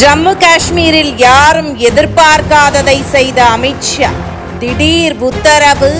ஜம்மு காஷ்மீரில் யாரும் எதிர்பார்க்காததை செய்த அமித்ஷா திடீர் உத்தரவு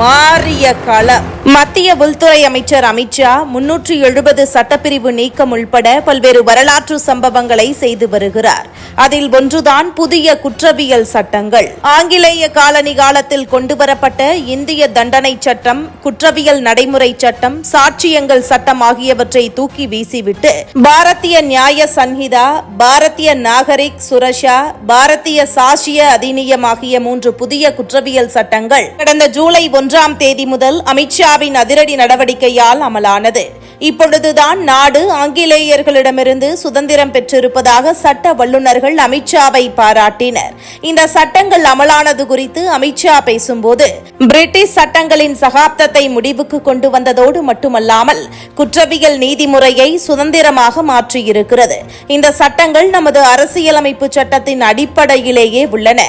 மாறிய களம். மத்திய உள்துறை அமைச்சர் அமித்ஷா முன்னூற்றி எழுபது சட்டப்பிரிவு நீக்கம் உள்பட பல்வேறு வரலாற்று சம்பவங்களை செய்து வருகிறார். அதில் ஒன்றுதான் புதிய குற்றவியல் சட்டங்கள். ஆங்கிலேய காலனி காலத்தில் கொண்டுவரப்பட்ட இந்திய தண்டனை சட்டம் குற்றவியல் நடைமுறை சட்டம் சாட்சியங்கள் சட்டம் ஆகியவற்றை தூக்கி வீசிவிட்டு பாரதிய நியாய சன்ஹிதா பாரதிய நாகரிக் சுரஷா பாரதிய சாசிய அதிநியம் ஆகிய மூன்று புதிய குற்றவியல் சட்டங்கள் கடந்த ஜூலை ஒன்றாம் தேதி முதல் அமித்ஷாவின் அதிரடி நடவடிக்கையால் அமலானது. இப்பொழுதுதான் நாடு ஆங்கிலேயர்களிடமிருந்து சுதந்திரம் பெற்றிருப்பதாக சட்ட வல்லுநர்கள் அமித்ஷாவை பாராட்டினர். இந்த சட்டங்கள் அமலானது குறித்து அமித்ஷா பேசும்போது பிரிட்டிஷ் சட்டங்களின் சகாப்தத்தை முடிவுக்கு கொண்டு வந்ததோடு மட்டுமல்லாமல் குற்றவியல் நீதிமுறையை சுதந்திரமாக மாற்றியிருக்கிறது. இந்த சட்டங்கள் நமது அரசியலமைப்பு சட்டத்தின் அடிப்படையிலேயே உள்ளன.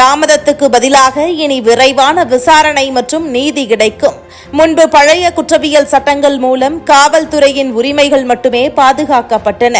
தாமதத்துக்கு பதிலாக இனி விரைவான விசாரணை மற்றும் நீதி கிடைக்கும். முன்பு பழைய குற்றவியல் சட்டங்கள் மூலம் காவல் காவல்துறையின் உரிமைகள் மட்டுமே பாதுகாக்கப்பட்டன.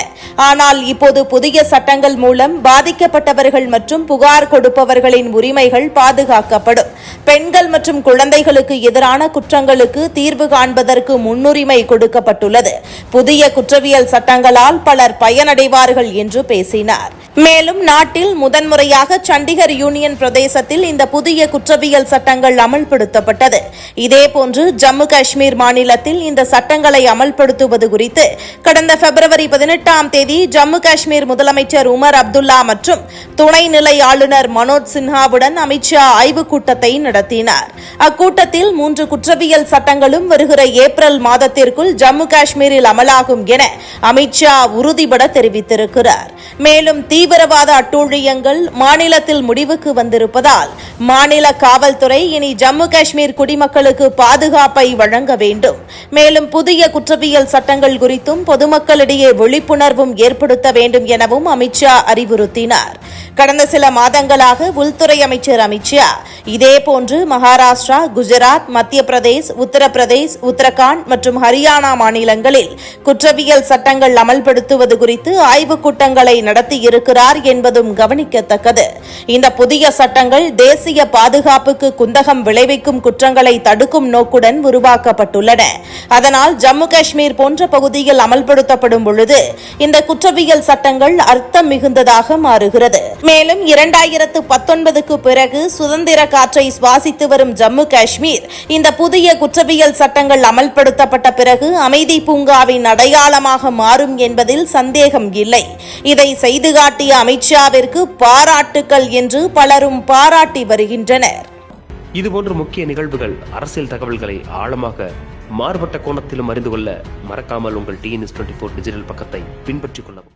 ஆனால் இப்போது புதிய சட்டங்கள் மூலம் பாதிக்கப்பட்டவர்கள் மற்றும் புகார் கொடுப்பவர்களின் உரிமைகள் பாதுகாக்கப்படும். பெண்கள் மற்றும் குழந்தைகளுக்கு எதிரான குற்றங்களுக்கு தீர்வு காண்பதற்கு முன்னுரிமை கொடுக்கப்பட்டுள்ளது. புதிய குற்றவியல் சட்டங்களால் பலர் பயனடைவார்கள் என்று பேசினார். மேலும் நாட்டில் முதன்முறையாக சண்டிகர் யூனியன் பிரதேசத்தில் இந்த புதிய குற்றவியல் சட்டங்கள் அமல்படுத்தப்பட்டது. இதேபோன்று ஜம்மு காஷ்மீர் மாநிலத்தில் இந்த சட்டங்களை அமல்படுத்துவது குறித்து கடந்த பிப்ரவரி பதினெட்டாம் தேதி ஜம்மு காஷ்மீர் முதலமைச்சர் உமர் அப்துல்லா மற்றும் துணைநிலை ஆளுநர் மனோஜ் சின்ஹாவுடன் அமித்ஷா ஆய்வுக் கூட்டத்தை நடத்தினார். அக்கூட்டத்தில் மூன்று குற்றவியல் சட்டங்களும் வருகிற ஏப்ரல் மாதத்திற்குள் ஜம்மு காஷ்மீரில் அமலாகும் என அமித்ஷா உறுதிபட தெரிவித்திருக்கிறார். மேலும் தீவிரவாத அட்டூழியங்கள் மாநிலத்தில் முடிவுக்கு வந்திருப்பதால் மாநில காவல்துறை இனி ஜம்மு காஷ்மீர் குடிமக்களுக்கு பாதுகாப்பை வழங்க வேண்டும். மேலும் புதிய குற்றவியல் சட்டங்கள் குறித்தும் பொதுமக்களிடையே விழிப்புணர்வும் ஏற்படுத்த வேண்டும் எனவும் அமித்ஷா அறிவுறுத்தினார். கடந்த சில மாதங்களாக உள்துறை அமைச்சர் அமித்ஷா இதேபோன்று மகாராஷ்டிரா குஜராத் மத்திய பிரதேஷ் உத்தரப்பிரதேஷ் உத்தரகாண்ட் மற்றும் ஹரியானா மாநிலங்களில் குற்றவியல் சட்டங்கள் அமல்படுத்துவது குறித்து ஆய்வுக் கூட்டங்களை நடத்தியிருக்கிறார் என்பதும் கவனிக்கத்தக்கது. இந்த புதிய சட்டங்கள் தேசிய பாதுகாப்புக்கு குந்தகம் விளைவிக்கும் குற்றங்களை தடுக்கும் நோக்குடன் உருவாக்கப்பட்டுள்ளன. அதனால் ஜம்மு காஷ்மீர் போன்ற பகுதியில் அமல்படுத்தப்படும் பொழுது இந்த குற்றவியல் சட்டங்கள் அர்த்தம் மிகுந்ததாக மாறுகிறது. மேலும் இரண்டாயிரத்து பத்தொன்பதுக்கு பிறகு சுதந்திர காற்றை சுவாசித்து வரும் ஜம்மு காஷ்மீர் இந்த புதிய குற்றவியல் சட்டங்கள் அமல்படுத்தப்பட்ட பிறகு அமைதி பூங்காவின் அடையாளமாக மாறும் என்பதில் சந்தேகம் இல்லை. இதை செய்து காட்டி காட்டிய அமித்ஷாவிற்கு பாராட்டுக்கள் என்று பலரும் பாராட்டி வருகின்றனர். இதுபோன்ற முக்கிய நிகழ்வுகள் அரசியல் தகவல்களை ஆழமாக மாறுபட்ட கோணத்திலும் அறிந்து கொள்ள மறக்காமல் உங்கள் டிஎன்எஸ் டுவெண்ட்டி ஃபோர் டிஜிட்டல் பக்கத்தை பின்பற்றிக் கொள்ளவும்.